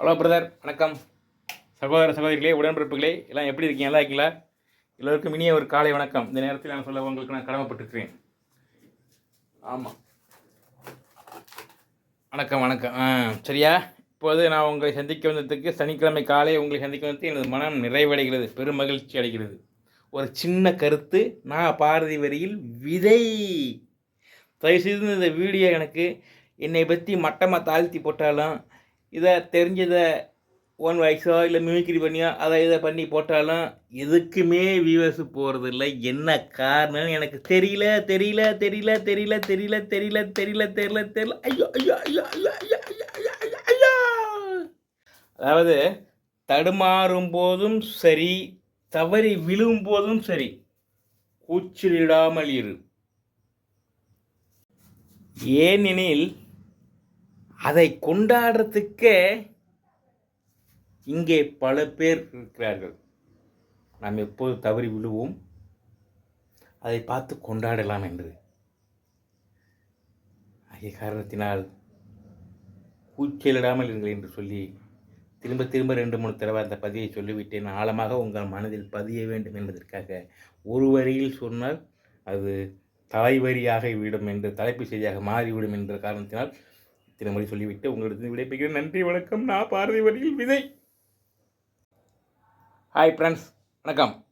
Hello brother வணக்கம். சகோதர சகோதரிகளே உடன்பிறப்புகளே எல்லாம் எப்படி இருக்கீங்க? நல்லா இருக்கீங்களா? எல்லோருக்கும் இனிய ஒரு காலை வணக்கம். இந்த நேரத்தில் நான் சொல்ல உங்களுக்கு நான் கடமைப்பட்டிருக்கிறேன். ஆமாம் வணக்கம் வணக்கம். ஆ சரியா? இப்போது நான் உங்களை சந்திக்க வந்ததுக்கு சனிக்கிழமை காலை உங்களை சந்திக்க வந்ததுக்கு எனது மனம் நிறைவடைகிறது பெரும் மகிழ்ச்சி அடைகிறது. ஒரு சின்ன கருத்து நான் பாரதி வரியில் விதை. தயவுசெய்து இந்த வீடியோ எனக்கு என்னை பற்றி மட்டமாக தாழ்த்தி போட்டாலும் இதை தெரிஞ்சதை ஒன் வாய்ஸோ இல்லை மிமிக்ரி பண்ணியோ அதை இதை பண்ணி போட்டாலும் எதுக்குமே வியூவர்ஸ் போகிறதில்ல என்ன காரணம் எனக்கு தெரியல தெரியல தெரியல தெரியல தெரியல தெரியல தெரியல தெரியல தெரியல. ஐயோ ஐயோ ஐயோ ஐயோ ஐயோ ஐயோ ஐயோ ஐயோ ஐயோ! அதாவது தடுமாறும் போதும் சரி தவறி விழும் போதும் சரி கூச்சலிடாமல் இரு. ஏனெனில் அதை கொண்டாடுறதுக்கே இங்கே பல பேர் இருக்கிறார்கள். நாம் எப்போது தவறி விழுவோம்? அதை பார்த்து கொண்டாடலாம் என்று. ஆகிய காரணத்தினால் கூச்சலிடாமல் இருங்கள் என்று சொல்லி திரும்ப திரும்ப ரெண்டு மூணு தடவை அந்த பதியை சொல்லிவிட்டேன். ஆழமாக உங்கள் மனதில் பதிய வேண்டும் என்பதற்காக ஒரு வரியில் சொன்னால் அது தலைவரியாக விடும் என்று தலைப்பு செய்தியாக மாறிவிடும் என்ற காரணத்தினால் இத்தனை முறை சொல்லிவிட்டு உங்களிடத்தில் விடைபெறுகிறேன். நன்றி வணக்கம். நான் பாரதி வரியில் விதை ஹாய் ஃப்ரெண்ட்ஸ் வணக்கம்.